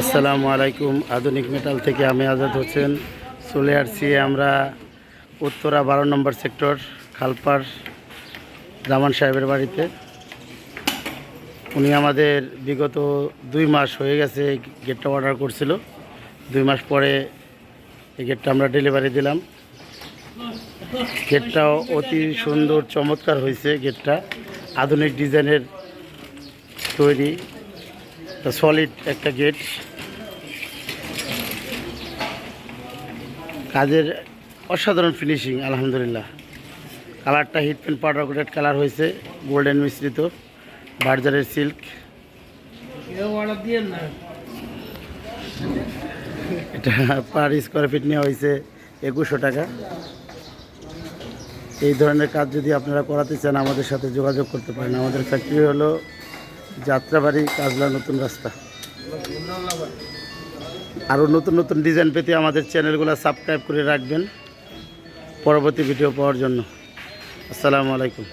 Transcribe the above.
আসসালামু আলাইকুম। আধুনিক মেটাল থেকে আমি আজাদ হোসেন। চলে আসছি আমরা উত্তরা বারো নম্বর সেক্টর, খালপার জামান সাহেবের বাড়িতে। উনি আমাদের বিগত দুই মাস হয়ে গেছে গেটটা অর্ডার করছিল। দুই মাস পরে এই গেটটা আমরা ডেলিভারি দিলাম। গেটটাও অতি সুন্দর, চমৎকার হয়েছে গেটটা। আধুনিক ডিজাইনের তৈরি। সলিড একটা গেট কাজের অসাধারণ ফিনিশিং আলহামদুলিল্লাহ। কালারটা heat pen powder coated colour হয়েছে গোল্ডেন মিশ্রিত বার্জারের সিল্ক এটা পার স্কোয়ার ফিট নেওয়া হয়েছে একুশশো টাকা। এই ধরনের কাজ যদি আপনারা করাতে চান আমাদের সাথে যোগাযোগ করতে পারেন। আমাদের ফ্যাক্টরি হলো যাত্রাবাড়ি, কাজলা, নতুন রাস্তা। আরও নতুন নতুন ডিজাইন পেতে আমাদের চ্যানেলগুলো সাবস্ক্রাইব করে রাখবেন। পরবর্তী ভিডিও পাওয়ার জন্য। আসসালামু আলাইকুম।